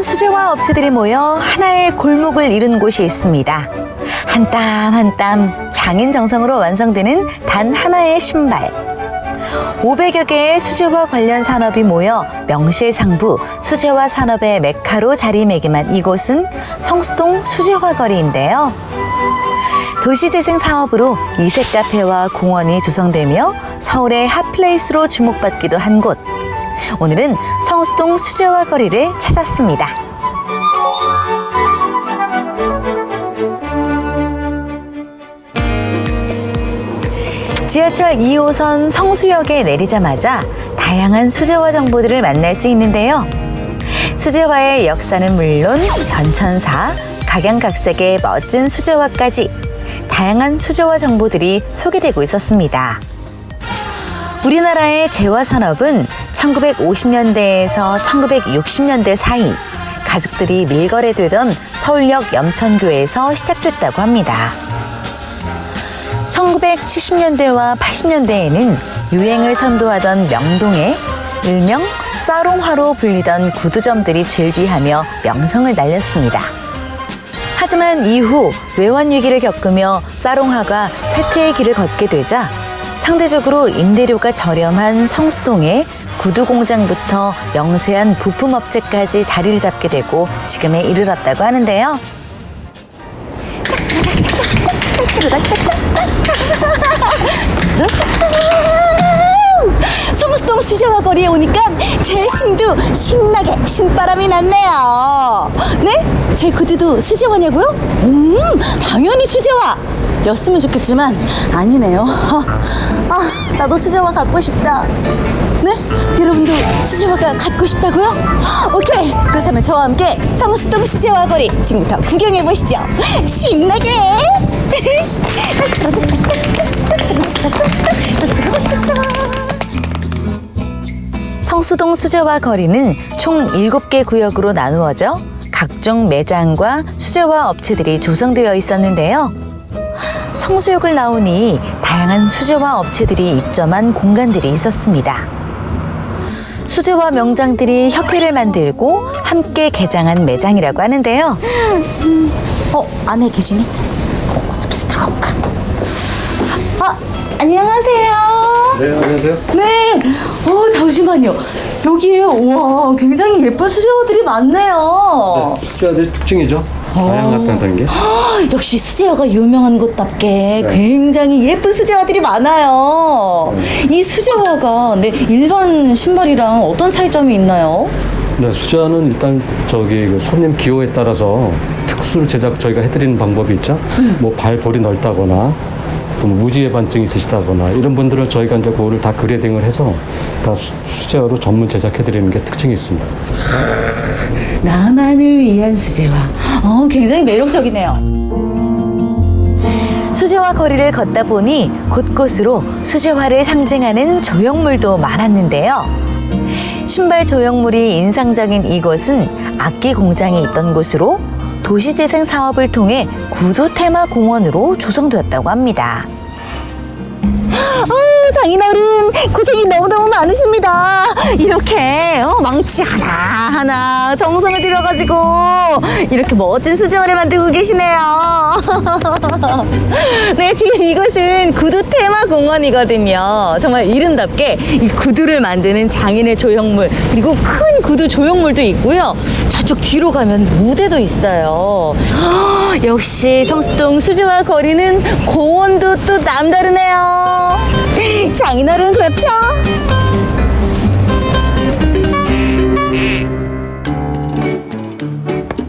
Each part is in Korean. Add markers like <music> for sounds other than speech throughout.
수제화 업체들이 모여 하나의 골목을 이룬 곳이 있습니다. 한 땀 한 땀 장인 정성으로 완성되는 단 하나의 신발. 500여 개의 수제화 관련 산업이 모여 명실상부 수제화 산업의 메카로 자리매김한 이곳은 성수동 수제화 거리인데요. 도시재생 사업으로 이색 카페와 공원이 조성되며 서울의 핫플레이스로 주목받기도 한 곳. 오늘은 성수동 수제화 거리를 찾았습니다. 지하철 2호선 성수역에 내리자마자 다양한 수제화 정보들을 만날 수 있는데요. 수제화의 역사는 물론 변천사, 각양각색의 멋진 수제화까지 다양한 수제화 정보들이 소개되고 있었습니다. 우리나라의 제화 산업은 1950년대에서 1960년대 사이 가족들이 밀거래되던 서울역 염천교에서 시작됐다고 합니다. 1970년대와 80년대에는 유행을 선도하던 명동에 일명 싸롱화로 불리던 구두점들이 즐비하며 명성을 날렸습니다. 하지만 이후 외환 위기를 겪으며 싸롱화가 쇠퇴의 길을 걷게 되자 상대적으로 임대료가 저렴한 성수동에 구두 공장부터 영세한 부품 업체까지 자리를 잡게 되고 지금에 이르렀다고 하는데요. 성수동 수제화 거리에 오니까 제 신도 신나게 신바람이 났네요. 네? 제 구두도 수제화냐고요? 음, 당연히 수제화. 였으면 좋겠지만 아니네요. 아, 아, 나도 수제화 갖고 싶다. 네? 여러분도 수제화가 갖고 싶다고요? 오케이. 그렇다면 저와 함께 성수동 수제화 거리 지금부터 구경해 보시죠. 신나게. <laughs> 성수동 수제화 거리는 총 7개 구역으로 나누어져 각종 매장과 수제화 업체들이 조성되어 있었는데요. 성수역을 나오니 다양한 수제화 업체들이 입점한 공간들이 있었습니다. 수제화 명장들이 협회를 만들고 함께 개장한 매장이라고 하는데요. 어, 안에 계시니? 어, 잠시 들어가 볼까? 아, 안녕하세요. 네, 안녕하세요. 네. 어, 잠시만요. 여기에요. 와, 굉장히 예쁜 수제화들이 많네요. 네, 수제화들 특징이죠. 다양하다는 게. 아, 역시 수제화가 유명한 곳답게 네. 굉장히 예쁜 수제화들이 많아요. 이 수제화가 네, 일반 신발이랑 어떤 차이점이 있나요? 네, 수제화는 일단 저기 그 손님 기호에 따라서 특수 제작 저희가 해드리는 방법이 있죠. 뭐 발볼이 넓다거나 또 무지의 반증이 있으시다거나 이런 분들은 저희가 이제 그거를 다 그레딩을 해서 다 수, 수제화로 전문 제작해드리는 게 특징이 있습니다. 나만을 위한 수제화. 어, 굉장히 매력적이네요. 수제화 거리를 걷다 보니 곳곳으로 수제화를 상징하는 조형물도 많았는데요. 신발 조형물이 인상적인 이곳은 악기 공장이 있던 곳으로 도시재생 사업을 통해 구두 테마 공원으로 조성되었다고 합니다. <gasps> 어, 장인어른 고생이 너무너무 많으십니다. 이렇게 어, 망치 하나하나 정성을 들여가지고 이렇게 멋진 수제화를 만들고 계시네요. <laughs> 네, 지금 이곳은 구두 테마 공원이거든요. 정말 이름답게 이 구두를 만드는 장인의 조형물 그리고 큰 구두 조형물도 있고요. 저쪽 뒤로 가면 무대도 있어요. 어, <gasps> 역시 성수동 수제화 거리는 공원도 또 남다르네요. <laughs> 장인어른 그렇죠?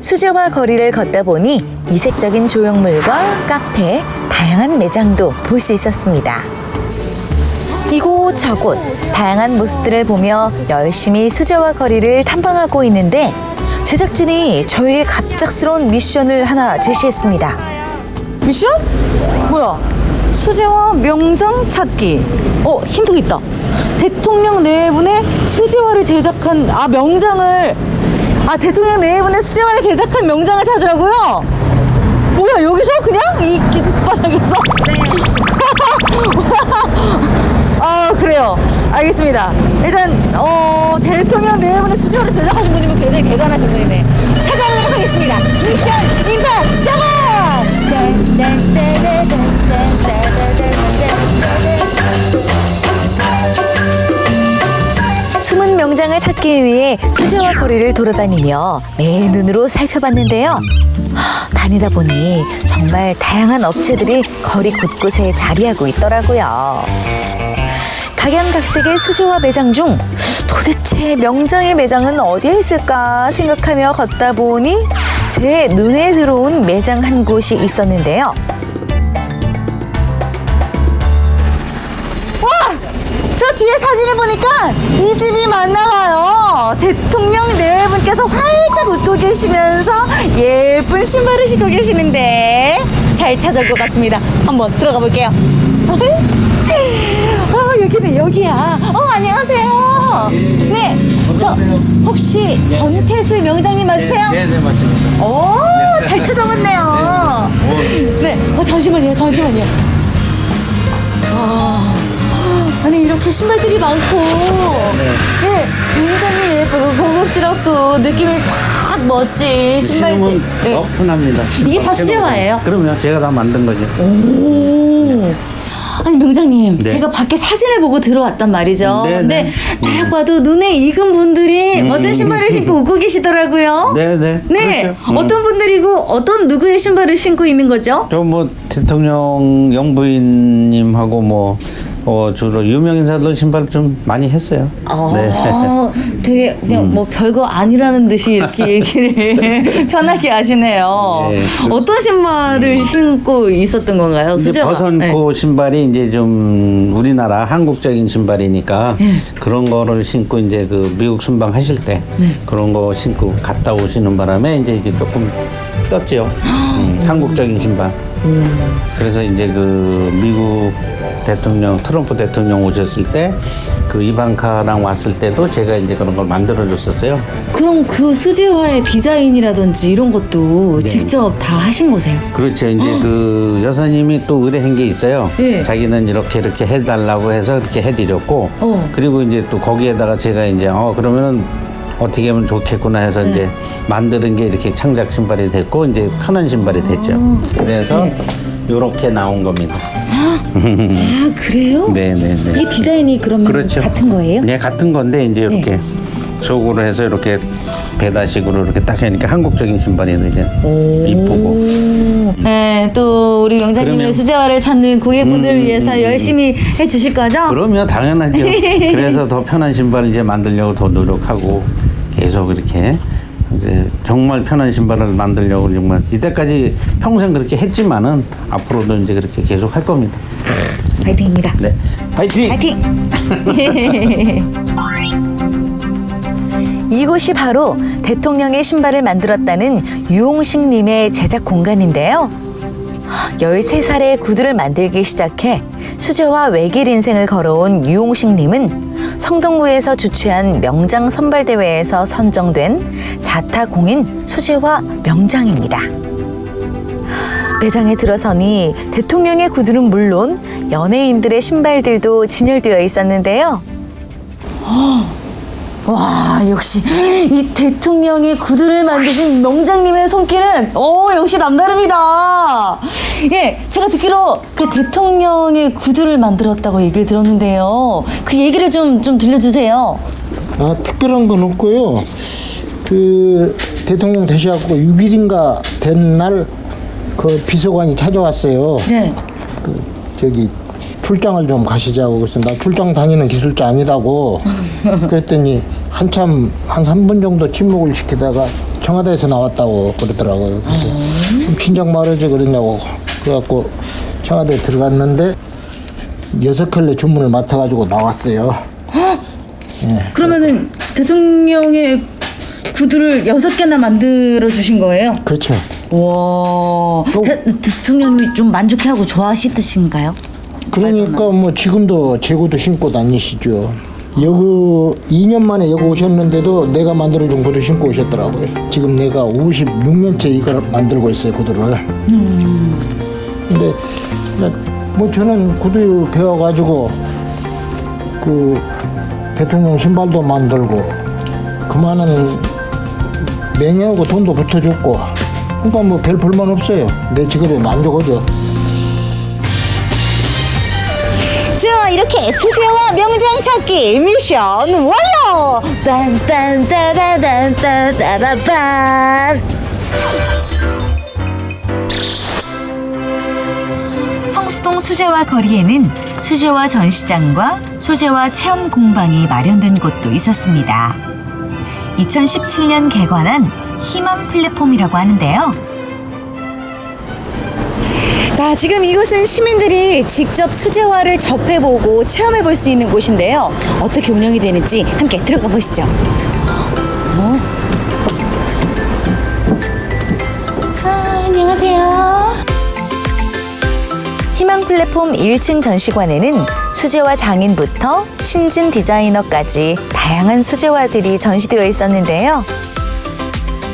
수제화 거리를 걷다 보니 이색적인 조형물과 카페, 다양한 매장도 볼 수 있었습니다. 이곳 저곳 다양한 모습들을 보며 열심히 수제화 거리를 탐방하고 있는데 제작진이 저에게 갑작스러운 미션을 하나 제시했습니다. 미션? 뭐야? 수제화 명장 찾기. 어, 힌트가 있다. 대통령 내분의 수제화를 제작한, 아, 명장을. 아, 대통령 내분의 수제화를 제작한 명장을 찾으라고요? 뭐야, 여기서 그냥? 이 길바닥에서? 네. <laughs> 아, 그래요. 알겠습니다. 일단, 어, 대통령 내분의 수제화를 제작하신 분이면 굉장히 대단하신 분이네. 찾아보도록 하겠습니다. 미션 임팩 서버! 네, 네, 네, 네, 네. 기 위해 수제화 거리를 돌아다니며 매 눈으로 살펴봤는데요. 하, 다니다 보니 정말 다양한 업체들이 거리 곳곳에 자리하고 있더라고요. 각양각색의 수제화 매장 중 도대체 명장의 매장은 어디에 있을까 생각하며 걷다 보니 제 눈에 들어온 매장 한 곳이 있었는데요. 저 뒤에 사진을 보니까 이 집이 맞나 봐요. 대통령 네 분께서 활짝 웃고 계시면서 예쁜 신발을 신고 계시는데 잘 찾아올 것 같습니다. 한번 들어가 볼게요. <laughs> 어, 여기는 여기야. 어, 안녕하세요. 네, 저 혹시 전태수 명장님 맞으세요? 네, 네, 맞습니다. 오, 잘 찾아왔네요. 네, 어, 잠시만요, 잠시만요. 와, 아니 이렇게 신발들이 많고, 네, 굉장히 예쁘고 고급스럽고 느낌이 딱 멋진 신발들. 신으면 네. 오픈합니다. 이게 다 수제화예요? 그럼요. 제가 다 만든 거죠. 오. 아니 명장님, 네. 제가 밖에 사진을 보고 들어왔단 말이죠. 네, 근데 네. 딱 봐도 눈에 익은 분들이 멋진 신발을 신고 웃고 계시더라고요. 네, 네. 네, 그렇죠. 음. 어떤 분들이고 어떤 누구의 신발을 신고 있는 거죠? 저 뭐 대통령 영부인님하고 뭐 어, 주로 유명 인사들 신발 좀 많이 했어요. 어, 네. <laughs> 되게 그냥 음. 뭐 별거 아니라는 듯이 이렇게 <laughs> 얘기를 <laughs> 편하게 하시네요. 네. 어떤 신발을 신고 있었던 건가요? 이제 수제화. 벗은코 네. 신발이 이제 좀 우리나라 한국적인 신발이니까 그런 거를 신고 이제 그 미국 순방 하실 때 그런 거 신고 갔다 오시는 바람에 이제 이게 조금 떴죠. 음, 한국적인 신발. 그래서 이제 그 미국 대통령 트럼프 대통령 오셨을 때 그 이방카랑 왔을 때도 제가 이제 그런 걸 만들어 줬었어요. 그럼 그 수제화의 디자인이라든지 이런 것도 네. 직접 다 하신 거세요? 그렇죠. 이제 그 여사님이 또 의뢰한 게 있어요. 예. 자기는 이렇게 이렇게 해달라고 해서 이렇게 해드렸고, 어. 그리고 이제 또 거기에다가 제가 이제 어 그러면은 어떻게 하면 좋겠구나 해서 이제 만드는 게 이렇게 창작 신발이 됐고 이제 편한 신발이 됐죠. 그래서 요렇게 나온 겁니다. 아 그래요? 네네네. <laughs> 이 디자인이 그러면 그렇죠. 같은 거예요? 네, 같은 건데 이제 이렇게 속으로 해서 이렇게 배다식으로 이렇게 딱 하니까 한국적인 신발이 이제 이쁘고. 네, 또 우리 명장님의 그러면- 수제화를 찾는 고객분들을 음, 위해서 음, 음. 열심히 해주실 거죠? 그럼요, 당연하죠. <laughs> 그래서 더 편한 신발 이제 만들려고 더 노력하고 계속 이렇게 이제 정말 편한 신발을 만들려고 정말 이때까지 평생 그렇게 했지만은 앞으로도 이제 그렇게 계속 할 겁니다. 파이팅입니다. 네, 파이팅! 파이팅! <laughs> 이곳이 바로 대통령의 신발을 만들었다는 유홍식 님의 제작 공간인데요. 13살에 구두를 만들기 시작해 수제화 외길 인생을 걸어온 유홍식 님은 성동구에서 주최한 명장 선발대회에서 선정된 자타 공인 수제화 명장입니다. 매장에 들어서니 대통령의 구두는 물론 연예인들의 신발들도 진열되어 있었는데요. 와 역시 이 대통령의 구두를 만드신 명장님의 손길은 오 역시 남다릅니다. 예, 제가 듣기로 그 대통령의 구두를 만들었다고 얘기를 들었는데요. 그 얘기를 좀 좀 들려주세요. 아, 특별한 건 없고요. 그 대통령 되셔갖고 6일인가 된 날 그 비서관이 찾아왔어요. 네. 그 저기 출장을 좀 가시자고 그래서 나 출장 다니는 기술자 아니라고 <laughs> 그랬더니 한참 한 3분 정도 침묵을 시키다가 청와대에서 나왔다고 그러더라고요. 그래서 좀 친정 말하지 그러냐고 그래갖고 청와대에 들어갔는데 여섯 켤레 주문을 맡아가지고 나왔어요. 그러면은 대통령의 구두를 여섯 개나 만들어 주신 거예요? 그렇죠. 와, 대, 대통령이 좀 만족해하고 좋아하시듯인가요? 그러니까 뭐 지금도 재고도 신고 다니시죠. 여기 2년 만에 여기 오셨는데도 내가 만들어준 구두 신고 오셨더라고요. 지금 내가 56년째 이걸 만들고 있어요 구두를. 근데 뭐 저는 구두 배워가지고 그 대통령 신발도 만들고 그만한 명예하고 돈도 붙어줬고 그러니까 뭐 별 불만 없어요. 내 직업에 만족하죠. 자, 이렇게 수제화 명장 찾기 미션 완료! 딴딴따라단따따라단. 성수동 수제화 거리에는 수제화 전시장과 수제화 체험 공방이 마련된 곳도 있었습니다. 2017년 개관한 희망 플랫폼이라고 하는데요. 자, 지금 이곳은 시민들이 직접 수제화를 접해보고 체험해 볼 수 있는 곳인데요. 어떻게 운영이 되는지 함께 들어가 보시죠. 어? 아, 안녕하세요. 희망 플랫폼 1층 전시관에는 수제화 장인부터 신진 디자이너까지 다양한 수제화들이 전시되어 있었는데요.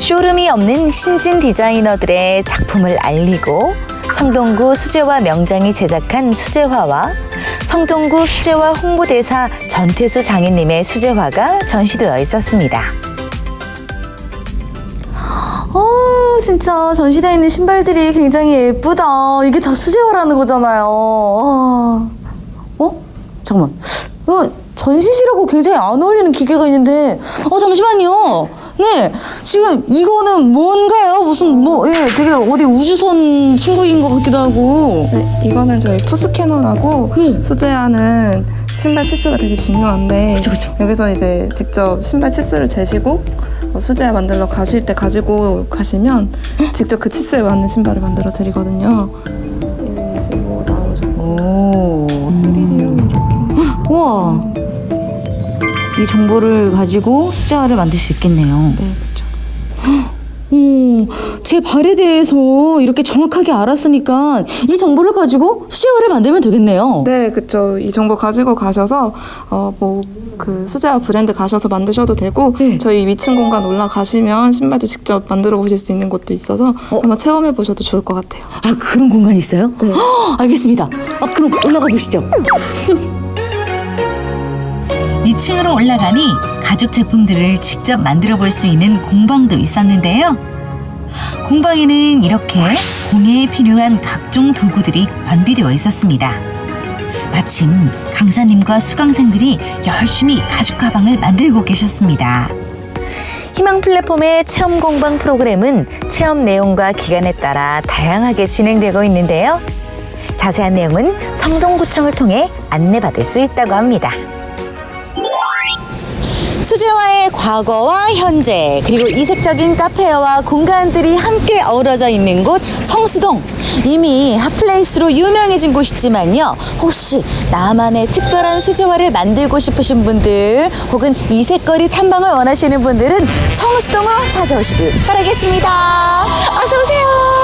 쇼룸이 없는 신진 디자이너들의 작품을 알리고 성동구 수제화 명장이 제작한 수제화와 성동구 수제화 홍보대사 전태수 장인님의 수제화가 전시되어 있었습니다. 어, 진짜 전시되어 있는 신발들이 굉장히 예쁘다. 이게 다 수제화라는 거잖아요. 어? 어? 잠깐만. 어, 전시실하고 굉장히 안 어울리는 기계가 있는데, 어, 잠시만요. 네, 지금 이거는 뭔가요? 무슨 뭐, 예, 되게 어디 우주선 친구인 것 같기도 하고. 네, 이거는 저희 포스캐너라고 수제하는 신발 치수가 되게 중요한데 그쵸, 그쵸. 여기서 이제 직접 신발 치수를 재시고 어, 수제 만들러 가실 때 가지고 가시면 직접 그 치수에 맞는 신발을 만들어 드리거든요. 이게 지금 뭐 나오죠? 오, 3D로 이렇게. 우와. 이 정보를 가지고 수제화를 만들 수 있겠네요. 네, 그렇죠. 오, 제 발에 대해서 이렇게 정확하게 알았으니까 이 정보를 가지고 수제화를 만들면 되겠네요. 네, 그렇죠. 이 정보 가지고 가셔서 어 뭐 그 수제화 브랜드 가셔서 만드셔도 되고 네. 저희 위층 공간 올라가시면 신발도 직접 만들어 보실 수 있는 곳도 있어서 한번 체험해 보셔도 좋을 것 같아요. 아, 그런 공간이 있어요? 네. 헉, 알겠습니다. 아, 그럼 올라가 보시죠. 2층으로 올라가니 가죽 제품들을 직접 만들어 볼 수 있는 공방도 있었는데요. 공방에는 이렇게 공예에 필요한 각종 도구들이 완비되어 있었습니다. 마침 강사님과 수강생들이 열심히 가죽 가방을 만들고 계셨습니다. 희망 플랫폼의 체험 공방 프로그램은 체험 내용과 기간에 따라 다양하게 진행되고 있는데요. 자세한 내용은 성동구청을 통해 안내받을 수 있다고 합니다. 수제화의 과거와 현재 그리고 이색적인 카페와 공간들이 함께 어우러져 있는 곳 성수동. 이미 핫플레이스로 유명해진 곳이지만요. 혹시 나만의 특별한 수제화를 만들고 싶으신 분들 혹은 이색거리 탐방을 원하시는 분들은 성수동으로 찾아오시길 바라겠습니다. 어서 오세요